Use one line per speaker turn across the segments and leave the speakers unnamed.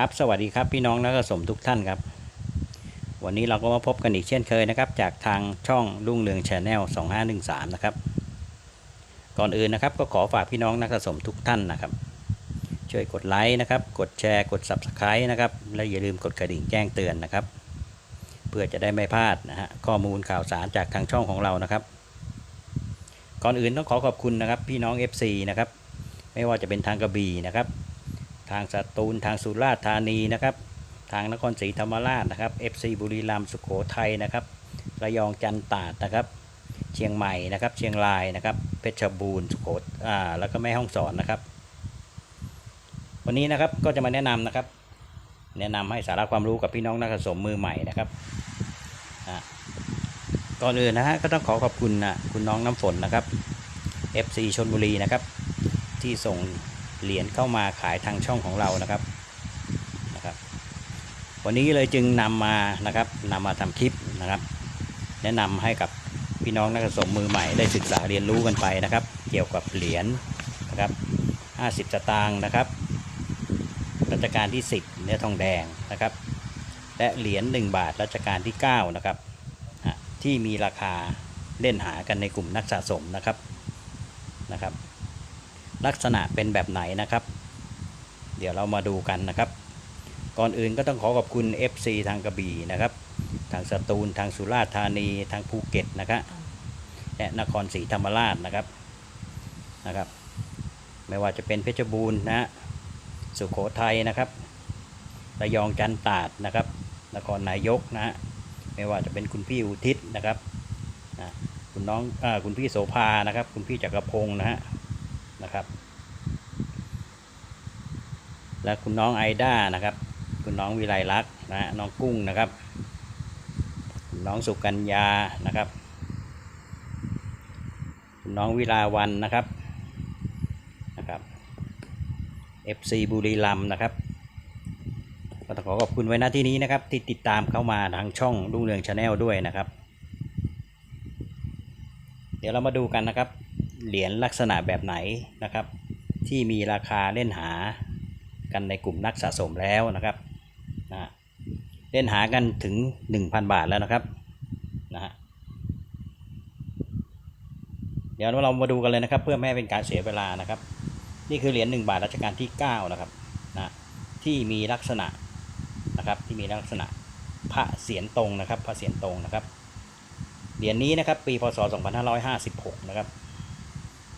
ครับสวัสดีครับพี่น้องนักสะสมทุกท่านครับ วันนี้เราก็มาพบกันอีกเช่นเคยนะครับ จากทางช่องรุ่งเรืองชาแนล2513 นะครับ ก่อนอื่นนะครับก็ขอฝากพี่น้องนักสะสมทุกท่านนะครับ ช่วยกดไลค์นะครับ กดแชร์กด Subscribe นะครับ และอย่าลืมกดกระดิ่งแจ้งเตือนนะครับ เพื่อจะได้ไม่พลาดนะฮะข้อมูลข่าวสารจากทางช่องของเรานะครับ ก่อนอื่นต้องขอขอบคุณนะครับ พี่น้อง FC นะครับไม่ว่าจะเป็นทางกระบี่นะครับ ทางสตูลทางสุราษฎร์ธานีนะครับ ทางนครศรีธรรมราชนะครับ FC บุรีรัมย์สุโขทัยนะครับ ระยองจันตาดนะครับ เชียงใหม่นะครับ เชียงรายนะครับ เพชรบูรณ์สุโขอ่าแล้วก็แม่ฮ่องสอนนะครับ วันนี้นะครับก็จะมาแนะนำนะครับ แนะนำให้สาระความรู้กับพี่น้องนักสะสมมือใหม่นะครับก่อนอื่นนะฮะก็ต้องขอขอบคุณนะคุณน้องน้ำฝนนะครับ FC ชนบุรีนะครับ ที่ส่ง เหรียญเข้ามาขายทางช่องของเรานะครับนะครับ วันนี้เลยจึงนำมานะครับนำมาทำคลิปนะครับ แนะนำให้กับพี่น้องนักสะสมมือใหม่ได้ศึกษาเรียนรู้กันไปนะครับ เกี่ยวกับเหรียญนะครับ 50 สตางค์นะครับรัชกาลที่ 10 เนื้อทองแดงนะครับ และเหรียญ1บาทรัชกาลที่ 9 นะครับ ที่มีราคาเล่นหากันในกลุ่มนักสะสมนะครับนะครับ ลักษณะเป็นแบบไหนนะครับ เดี๋ยวเรามาดูกันนะครับ ก่อนอื่นก็ต้องขอขอบคุณ FC ทางกระบี่นะครับ ทางสตูล ทางสุราษฎร์ธานี ทางภูเก็ตนะครับและนครศรีธรรมราชนะครับนะครับ ไม่ว่าจะเป็นเพชรบูรณ์นะฮะสุโขทัยนะครับระยองจันทร์ตาดนะครับ นครนายกนะฮะไม่ว่าจะเป็นคุณพี่อุทิศนะครับนะคุณน้องอคุณพี่โสภานะครับ คุณพี่จักรพงศ์นะฮะ นะครับ และคุณน้องไอด้านะครับ คุณน้องวิไลลักษ์นะน้องกุ้งนะครับ คุณน้องสุกัญญานะครับ คุณน้องวิลาวันนะครับนะครับ FC บุรีรัมนะครับก็ต้องขอขอบคุณไว้หน้าที่นี้นะครับ ที่ติดตามเข้ามาทางช่องรุ่งเรืองชาแนลด้วยนะครับ เดี๋ยวเรามาดูกันนะครับ เหรียญลักษณะแบบไหนนะครับ ที่มีราคาเล่นหากันในกลุ่มนักสะสมแล้วนะครับนะเล่นหากันถึง 1,000 บาทแล้วนะครับนะฮะเดี๋ยวเรามาดูกันเลยนะครับ เพื่อไม่ให้เป็นการเสียเวลานะครับ นี่คือเหรียญ1บาทรัชกาลที่ 9 นะครับนะที่มีลักษณะนะครับที่มีลักษณะพระเสียรตรงนะครับพระเสียรตรงนะครับเหรียญนี้นะครับ ปีพศ 2556 นะครับ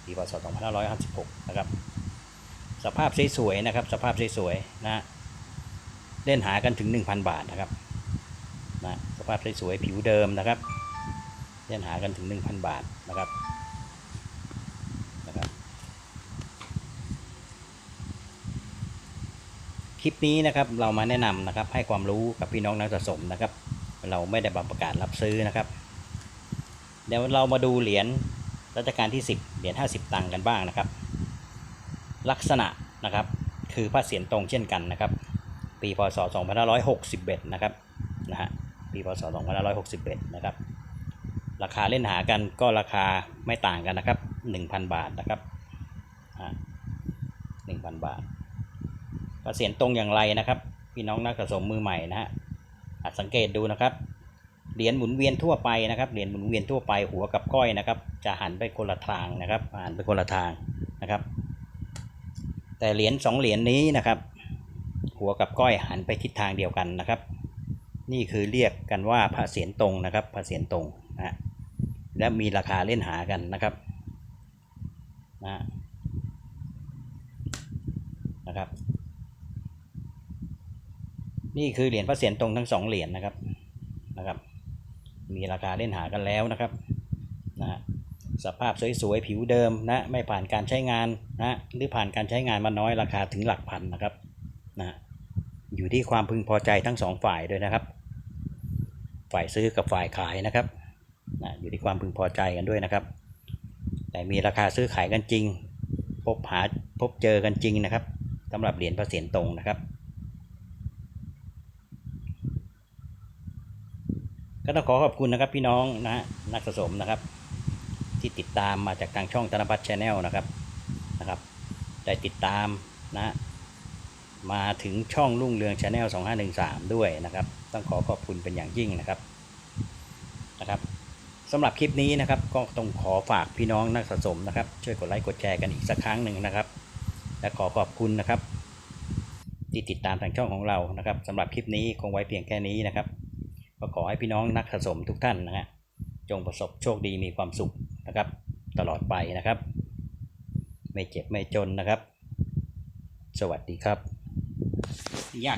ปีพศ 2556 นะครับ สภาพสวยๆนะครับ สภาพสวยๆนะเล่นหากันถึง 1,000 บาทนะครับนะสภาพสวยๆผิวเดิมนะครับเล่นหากันถึง 1,000 บาทนะครับนะครับ คลิปนี้นะครับเรามาแนะนำนะครับให้ความรู้กับพี่น้องนักสะสมนะครับ เราไม่ได้ประกาศรับซื้อนะครับ เดี๋ยวเรามาดูเหรียญ รัชกาลที่ 10 เหรียญ50 ตังค์กันบ้างนะครับ ลักษณะนะครับคือพระเศียรตรงเช่นกันนะครับ ปีพศ 2561 นะครับนะฮะปีพศ 2561 นะครับ ราคาเล่นหากันก็ราคาไม่ต่างกันนะครับ 1,000 บาทนะครับอ่า1,000บาทพระเศียรตรงอย่างไรนะครับ พี่น้องนักสะสมมือใหม่นะฮะอาจสังเกตดูนะครับ เหรียญหมุนเวียนทั่วไปนะครับเหรียญหมุนเวียนทั่วไปหัวกับก้อยนะครับ จะหันไปคนละทางนะครับหันไปคนละทางนะครับ แต่เหรียญสองเหรียญนี้นะครับ หัวกับก้อยหันไปทิศทางเดียวกันนะครับ นี่คือเรียกกันว่าพระเศียรตรงนะครับพระเศียรตรงนะฮะและมีราคาเล่นหากันนะครับนะนะครับ นี่คือเหรียญพระเศียรตรงทั้งสองเหรียญนะครับนะครับ มีราคาเล่นหากันแล้วนะครับนะสภาพสวยๆผิวเดิมนะไม่ผ่านการใช้งานนะหรือผ่านการใช้งานมาน้อยราคาถึงหลักพันนะครับนะฮะอยู่ที่ความพึงพอใจทั้งสองฝ่ายด้วยนะครับ ฝ่ายซื้อกับฝ่ายขายนะครับนะอยู่ที่ความพึงพอใจกันด้วยนะครับ แต่มีราคาซื้อขายกันจริง พบหาพบเจอกันจริงนะครับสำหรับเหรียญพระเศียรตรงนะครับ ก็ต้องขอขอบคุณนะครับพี่น้องนะฮะนักสะสมนะครับ ที่ติดตามมาจากทางช่องธนพัฒน์ชาแนลนะครับนะครับได้ติดตามนะฮะมาถึงช่องรุ่งเรืองชาแนล2513 ด้วยนะครับ ต้องขอขอบคุณเป็นอย่างยิ่งนะครับนะครับสำหรับคลิปนี้นะครับก็ต้องขอฝากพี่น้องนักสะสมนะครับ ช่วยกดไลค์กดแชร์กันอีกสักครั้งหนึ่งนะครับ และขอขอบคุณนะครับ ที่ติดตามทางช่องของเรานะครับสำหรับคลิปนี้คงไว้เพียงแค่นี้นะครับ ก็ขอให้พี่น้องนักสะสมทุกท่านนะฮะจงประสบโชคดีมีความสุขนะครับ ตลอดไปนะครับ ไม่เจ็บไม่จนนะครับ สวัสดีครับยาก